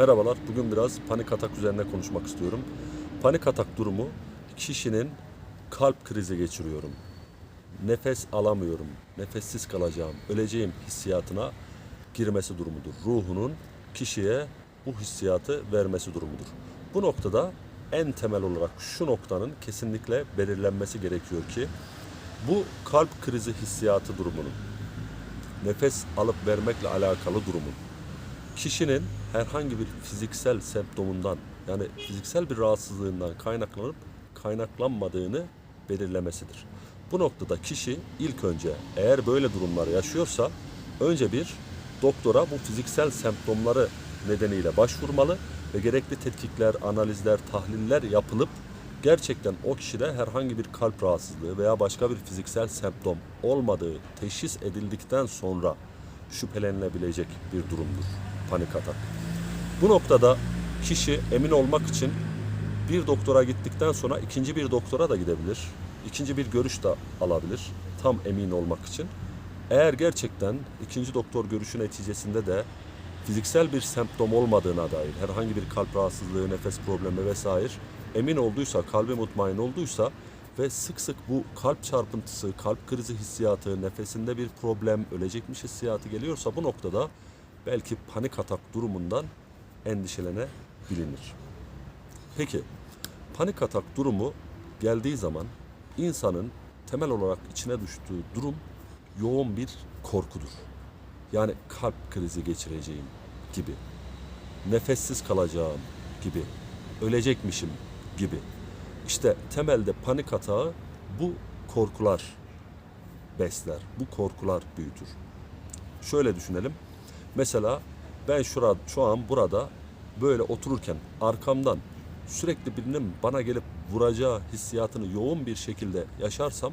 Merhabalar. Bugün biraz panik atak üzerine konuşmak istiyorum. Panik atak durumu kişinin kalp krizi geçiriyorum. Nefes alamıyorum. Nefessiz kalacağım. Öleceğim hissiyatına girmesi durumudur. Ruhunun kişiye bu hissiyatı vermesi durumudur. Bu noktada en temel olarak şu noktanın kesinlikle belirlenmesi gerekiyor ki bu kalp krizi hissiyatı durumunun nefes alıp vermekle alakalı durumun kişinin herhangi bir fiziksel semptomundan yani fiziksel bir rahatsızlığından kaynaklanıp kaynaklanmadığını belirlemesidir. Bu noktada kişi ilk önce eğer böyle durumlar yaşıyorsa önce bir doktora bu fiziksel semptomları nedeniyle başvurmalı ve gerekli tetkikler, analizler, tahliller yapılıp gerçekten o kişide herhangi bir kalp rahatsızlığı veya başka bir fiziksel semptom olmadığı teşhis edildikten sonra şüphelenilebilecek bir durumdur panik atak. Bu noktada kişi emin olmak için bir doktora gittikten sonra ikinci bir doktora da gidebilir. İkinci bir görüş de alabilir tam emin olmak için. Eğer gerçekten ikinci doktor görüşü neticesinde de fiziksel bir semptom olmadığına dair herhangi bir kalp rahatsızlığı, nefes problemi vesaire emin olduysa, kalbi mutmain olduysa ve sık sık bu kalp çarpıntısı, kalp krizi hissiyatı, nefesinde bir problem, ölecekmiş hissiyatı geliyorsa bu noktada belki panik atak durumundan endişelenebilir. Peki panik atak durumu geldiği zaman insanın temel olarak içine düştüğü durum yoğun bir korkudur. Yani kalp krizi geçireceğim gibi, nefessiz kalacağım gibi, ölecekmişim gibi. İşte temelde panik atağı bu korkular besler, bu korkular büyütür. Şöyle düşünelim. Mesela ben şurada, şu an burada böyle otururken arkamdan sürekli birinin bana gelip vuracağı hissiyatını yoğun bir şekilde yaşarsam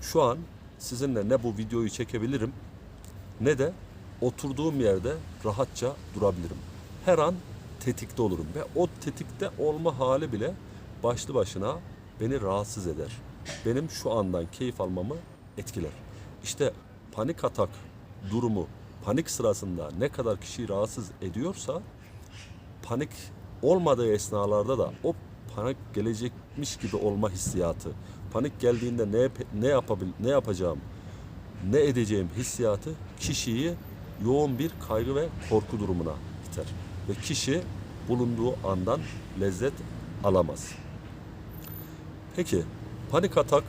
şu an sizinle ne bu videoyu çekebilirim ne de oturduğum yerde rahatça durabilirim. Her an tetikte olurum ve o tetikte olma hali bile başlı başına beni rahatsız eder. Benim şu andan keyif almamı etkiler. İşte panik atak durumu panik sırasında ne kadar kişiyi rahatsız ediyorsa panik olmadığı esnalarda da o panik gelecekmiş gibi olma hissiyatı, panik geldiğinde ne ne yapabil ne yapacağım, ne edeceğim hissiyatı kişiyi yoğun bir kaygı ve korku durumuna iter ve kişi bulunduğu andan lezzet alamaz. Peki panik atak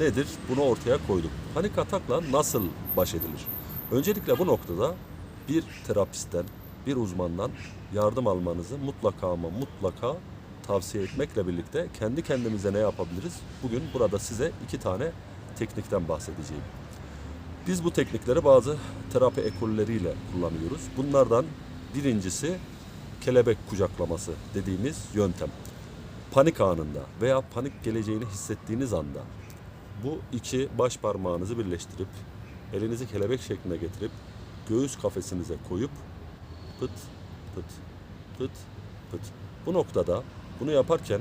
nedir? Bunu ortaya koyduk. Panik atakla nasıl baş edilir? Öncelikle bu noktada bir terapistten, bir uzmandan yardım almanızı mutlaka ama mutlaka tavsiye etmekle birlikte kendi kendimize ne yapabiliriz? Bugün burada size iki tane teknikten bahsedeceğim. Biz bu teknikleri bazı terapi ekolleriyle kullanıyoruz. Bunlardan birincisi kelebek kucaklaması dediğimiz yöntem. Panik anında veya panik geleceğini hissettiğiniz anda bu iki baş parmağınızı birleştirip elinizi kelebek şekline getirip göğüs kafesinize koyup pıt pıt pıt pıt. Bu noktada bunu yaparken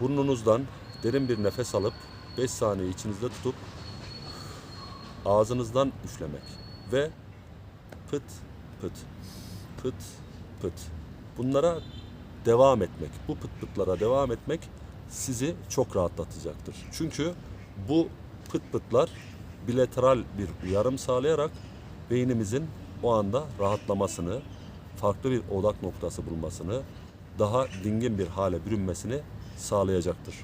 burnunuzdan derin bir nefes alıp 5 saniye içinizde tutup ağzınızdan üflemek ve pıt pıt pıt pıt bunlara devam etmek bu pıt pıtlara devam etmek sizi çok rahatlatacaktır. Çünkü bu pıt pıtlar bilateral bir uyarım sağlayarak beynimizin o anda rahatlamasını, farklı bir odak noktası bulmasını, daha dingin bir hale bürünmesini sağlayacaktır.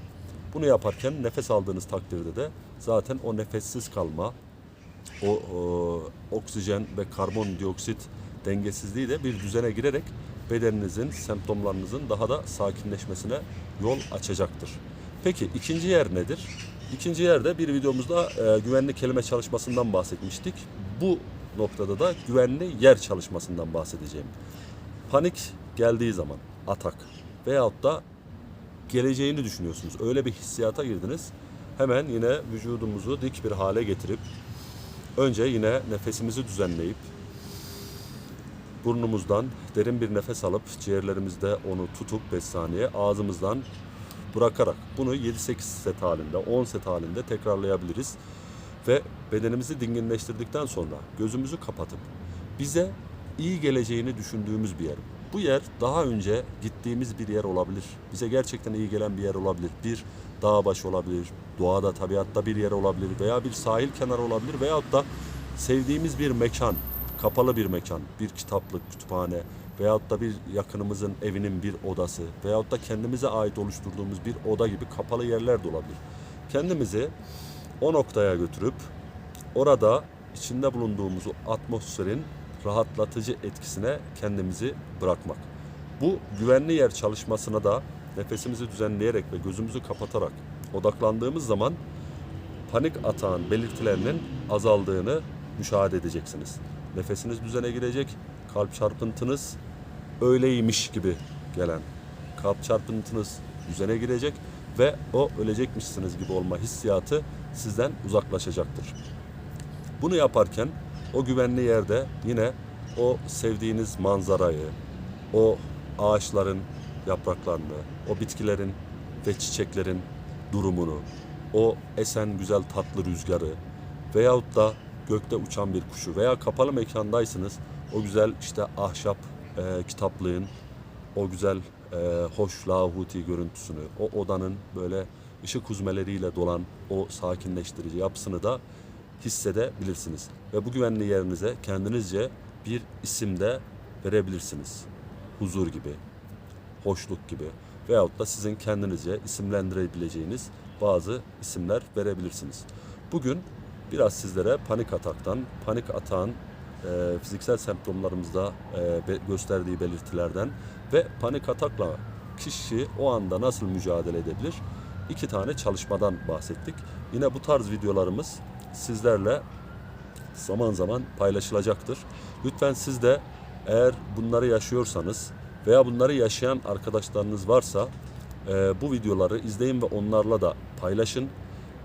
Bunu yaparken nefes aldığınız takdirde de zaten o nefessiz kalma, o, o oksijen ve karbondioksit dengesizliği de bir düzene girerek bedeninizin, semptomlarınızın daha da sakinleşmesine yol açacaktır. Peki ikinci yer nedir? İkinci yerde bir videomuzda e, güvenli kelime çalışmasından bahsetmiştik. Bu noktada da güvenli yer çalışmasından bahsedeceğim. Panik geldiği zaman atak veyahut da geleceğini düşünüyorsunuz. Öyle bir hissiyata girdiniz. Hemen yine vücudumuzu dik bir hale getirip önce yine nefesimizi düzenleyip burnumuzdan derin bir nefes alıp ciğerlerimizde onu tutup 5 saniye ağzımızdan bırakarak bunu 7-8 set halinde 10 set halinde tekrarlayabiliriz. Ve bedenimizi dinginleştirdikten sonra gözümüzü kapatıp bize iyi geleceğini düşündüğümüz bir yer. Bu yer daha önce gittiğimiz bir yer olabilir. Bize gerçekten iyi gelen bir yer olabilir. Bir dağ başı olabilir, doğada, tabiatta bir yer olabilir veya bir sahil kenarı olabilir veyahut da sevdiğimiz bir mekan, kapalı bir mekan, bir kitaplık, kütüphane veyahut da bir yakınımızın evinin bir odası veyahut da kendimize ait oluşturduğumuz bir oda gibi kapalı yerler de olabilir. Kendimizi o noktaya götürüp orada içinde bulunduğumuz atmosferin rahatlatıcı etkisine kendimizi bırakmak. Bu güvenli yer çalışmasına da nefesimizi düzenleyerek ve gözümüzü kapatarak odaklandığımız zaman panik atağın belirtilerinin azaldığını müşahede edeceksiniz. Nefesiniz düzene girecek, kalp çarpıntınız öyleymiş gibi gelen kalp çarpıntınız düzene girecek ve o ölecekmişsiniz gibi olma hissiyatı sizden uzaklaşacaktır. Bunu yaparken o güvenli yerde yine o sevdiğiniz manzarayı, o ağaçların yapraklarını, o bitkilerin ve çiçeklerin durumunu, o esen güzel tatlı rüzgarı veyahut da gökte uçan bir kuşu veya kapalı mekandaysınız o güzel işte ahşap e, kitaplığın o güzel e, hoş lahuti görüntüsünü, o odanın böyle ışık huzmeleriyle dolan o sakinleştirici yapısını da hissedebilirsiniz. Ve bu güvenli yerinize kendinizce bir isim de verebilirsiniz. Huzur gibi, hoşluk gibi veyahut da sizin kendinizce isimlendirebileceğiniz bazı isimler verebilirsiniz. Bugün biraz sizlere panik ataktan, panik atağın e, fiziksel semptomlarımızda e, be- gösterdiği belirtilerden ve panik atakla kişi o anda nasıl mücadele edebilir? İki tane çalışmadan bahsettik. Yine bu tarz videolarımız sizlerle zaman zaman paylaşılacaktır. Lütfen siz de eğer bunları yaşıyorsanız veya bunları yaşayan arkadaşlarınız varsa e, bu videoları izleyin ve onlarla da paylaşın.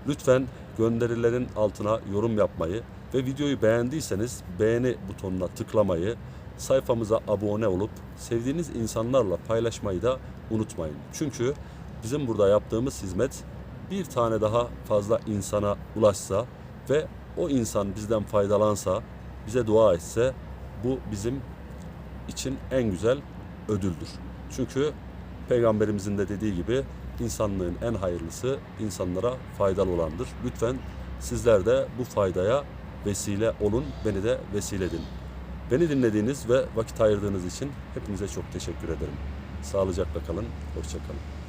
Lütfen gönderilerin altına yorum yapmayı ve videoyu beğendiyseniz beğeni butonuna tıklamayı, sayfamıza abone olup sevdiğiniz insanlarla paylaşmayı da unutmayın. Çünkü bizim burada yaptığımız hizmet bir tane daha fazla insana ulaşsa ve o insan bizden faydalansa, bize dua etse bu bizim için en güzel ödüldür. Çünkü peygamberimizin de dediği gibi insanlığın en hayırlısı insanlara faydalı olandır. Lütfen sizler de bu faydaya vesile olun, beni de vesile edin. Beni dinlediğiniz ve vakit ayırdığınız için hepinize çok teşekkür ederim. Sağlıcakla kalın, hoşça kalın.